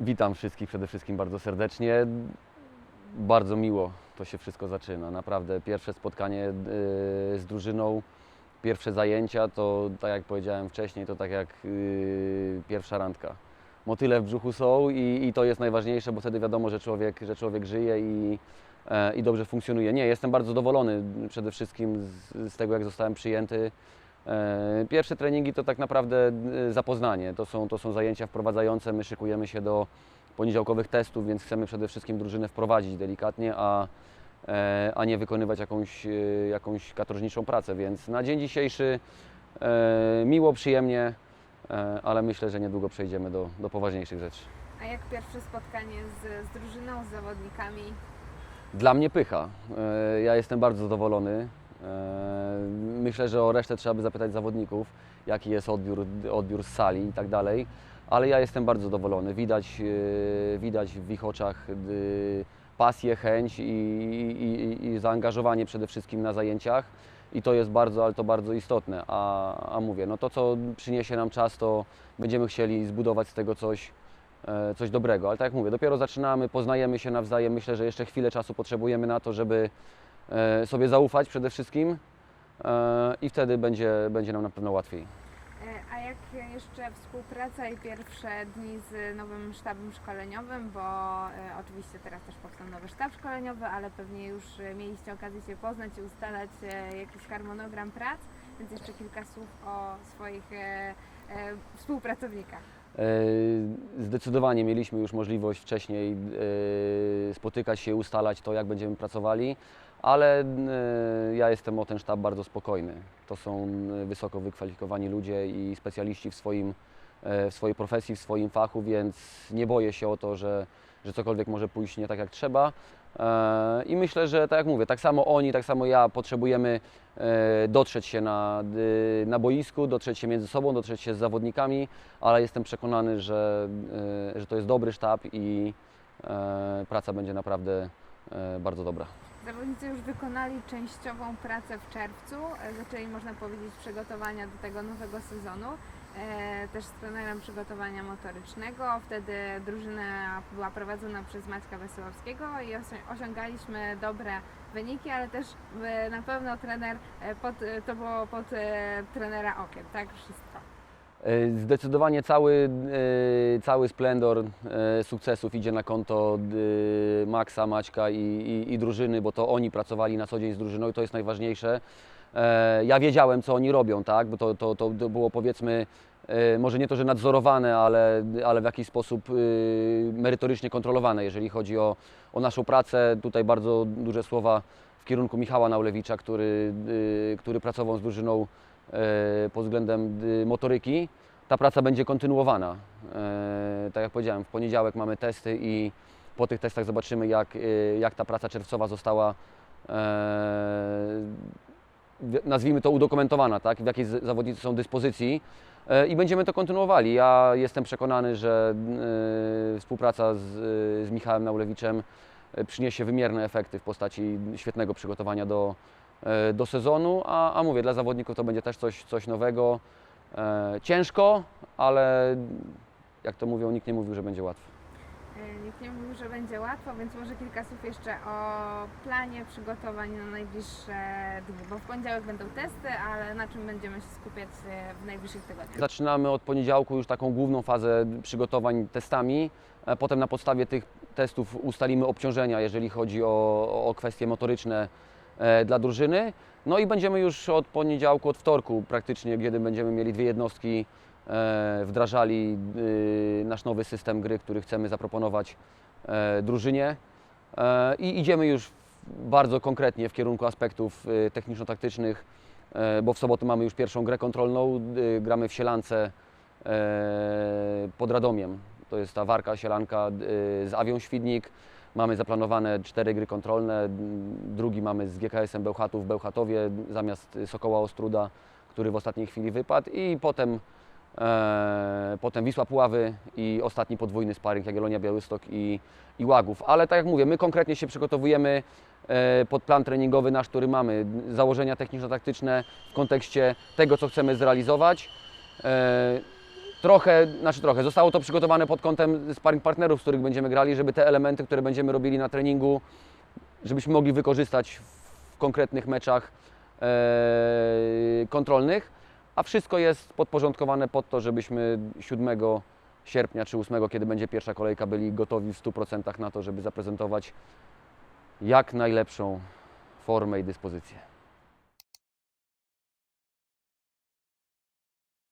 Witam wszystkich przede wszystkim bardzo serdecznie. Bardzo miło to się wszystko zaczyna. Naprawdę pierwsze spotkanie yy, z drużyną, pierwsze zajęcia to tak jak powiedziałem wcześniej, to tak jak yy, pierwsza randka. Motyle w brzuchu są i, i to jest najważniejsze, bo wtedy wiadomo, że człowiek, że człowiek żyje i, e, i dobrze funkcjonuje. Nie, jestem bardzo zadowolony przede wszystkim z, z tego, jak zostałem przyjęty. E, Pierwsze treningi to tak naprawdę e, zapoznanie. To są, to są zajęcia wprowadzające. My szykujemy się do poniedziałkowych testów, więc chcemy przede wszystkim drużynę wprowadzić delikatnie, a, e, a nie wykonywać jakąś, jakąś katorżniczą pracę. Więc na dzień dzisiejszy miło, przyjemnie, ale myślę, że niedługo przejdziemy do, do poważniejszych rzeczy. A jak pierwsze spotkanie z, z drużyną, z zawodnikami? Dla mnie pycha. Ja jestem bardzo zadowolony. Myślę, że o resztę trzeba by zapytać zawodników, jaki jest odbiór, odbiór z sali i tak dalej. Ale ja jestem bardzo zadowolony. Widać, e, widać w ich oczach e, pasję, chęć i, i, i zaangażowanie przede wszystkim na zajęciach. I to jest bardzo, ale to bardzo istotne. A, a mówię, no to co przyniesie nam czas, to będziemy chcieli zbudować z tego coś, e, coś dobrego. Ale tak jak mówię, dopiero zaczynamy, poznajemy się nawzajem. Myślę, że jeszcze chwilę czasu potrzebujemy na to, żeby sobie zaufać przede wszystkim i wtedy będzie, będzie nam na pewno łatwiej. E, A jak jeszcze współpraca i pierwsze dni z nowym sztabem szkoleniowym, bo e, oczywiście teraz też powstał nowy sztab szkoleniowy, ale pewnie już e, mieliście okazję się poznać i ustalać e, jakiś harmonogram prac, więc jeszcze kilka słów o swoich e, e, współpracownikach. E, Zdecydowanie mieliśmy już możliwość wcześniej e, spotykać się, ustalać to, jak będziemy pracowali, ale e, ja jestem o ten sztab bardzo spokojny. To są e, wysoko wykwalifikowani ludzie i specjaliści w, swoim, e, w swojej profesji, w swoim fachu, więc nie boję się o to, że, że cokolwiek może pójść nie tak jak trzeba. E, I myślę, że tak jak mówię, tak samo oni, tak samo ja potrzebujemy dotrzeć się na, y, na boisku, dotrzeć się między sobą, dotrzeć się z zawodnikami, ale jestem przekonany, że, że to jest dobry sztab i praca będzie naprawdę bardzo dobra. Zawodnicy już wykonali częściową pracę w czerwcu, e, zaczęli można powiedzieć przygotowania do tego nowego sezonu, e, też z trenerem przygotowania motorycznego. Wtedy drużyna była prowadzona przez Maćka Wesołowskiego i osi- osiągaliśmy dobre wyniki, ale też e, na pewno trener pod, to było pod trenera okiem, tak wszystko. E, Zdecydowanie cały, e, cały splendor e, sukcesów idzie na konto Maxa, Maćka i, i, i drużyny, bo to oni pracowali na co dzień z drużyną i to jest najważniejsze. Ja wiedziałem, co oni robią, tak? bo to, to, to było powiedzmy, może nie to, że nadzorowane, ale, ale w jakiś sposób merytorycznie kontrolowane, jeżeli chodzi o, o naszą pracę. Tutaj bardzo duże słowa w kierunku Michała Naulewicza, który, który pracował z drużyną pod względem y, motoryki. Ta praca będzie kontynuowana. E, Tak jak powiedziałem, w poniedziałek mamy testy i po tych testach zobaczymy, jak, y, jak ta praca czerwcowa została, e, nazwijmy to, udokumentowana, tak? w jakiej zawodnicy są dyspozycji e, i będziemy to kontynuowali. Ja jestem przekonany, że e, współpraca z, z Michałem Naulewiczem e, przyniesie wymierne efekty w postaci świetnego przygotowania do, e, do sezonu, a, a mówię, dla zawodników to będzie też coś, coś nowego. E, ciężko, ale jak to mówią, nikt nie mówił, że będzie łatwo. E, Nikt nie mówił, że będzie łatwo, więc może kilka słów jeszcze o planie przygotowań na najbliższe dni, bo w poniedziałek będą testy, ale na czym będziemy się skupiać e, w najbliższych tygodniach? Zaczynamy od poniedziałku już taką główną fazę przygotowań testami. E, Potem na podstawie tych testów ustalimy obciążenia, jeżeli chodzi o, o kwestie motoryczne e, dla drużyny. No i będziemy już od poniedziałku, od wtorku praktycznie, kiedy będziemy mieli dwie jednostki, e, wdrażali y, nasz nowy system gry, który chcemy zaproponować e, drużynie. E, I idziemy już bardzo konkretnie w kierunku aspektów techniczno-taktycznych, e, bo w sobotę mamy już pierwszą grę kontrolną. Gramy w Sielance e, pod Radomiem. To jest ta warka Sielanka z Awią Świdnik. Mamy zaplanowane cztery gry kontrolne. Drugi mamy z GKS-em Bełchatów w Bełchatowie zamiast Sokoła Ostruda, który w ostatniej chwili wypadł. I potem, e, potem Wisła Puławy i ostatni podwójny sparring Jagiellonia Białystok i, i Łagów. Ale tak jak mówię, my konkretnie się przygotowujemy e, pod plan treningowy nasz, który mamy. Założenia techniczno-taktyczne w kontekście tego, co chcemy zrealizować. Trochę, znaczy trochę, zostało to przygotowane pod kątem sparring partnerów, z których będziemy grali, żeby te elementy, które będziemy robili na treningu, żebyśmy mogli wykorzystać w konkretnych meczach e, kontrolnych, a wszystko jest podporządkowane pod to, żebyśmy 7 sierpnia czy 8, kiedy będzie pierwsza kolejka, byli gotowi w 100% na to, żeby zaprezentować jak najlepszą formę i dyspozycję.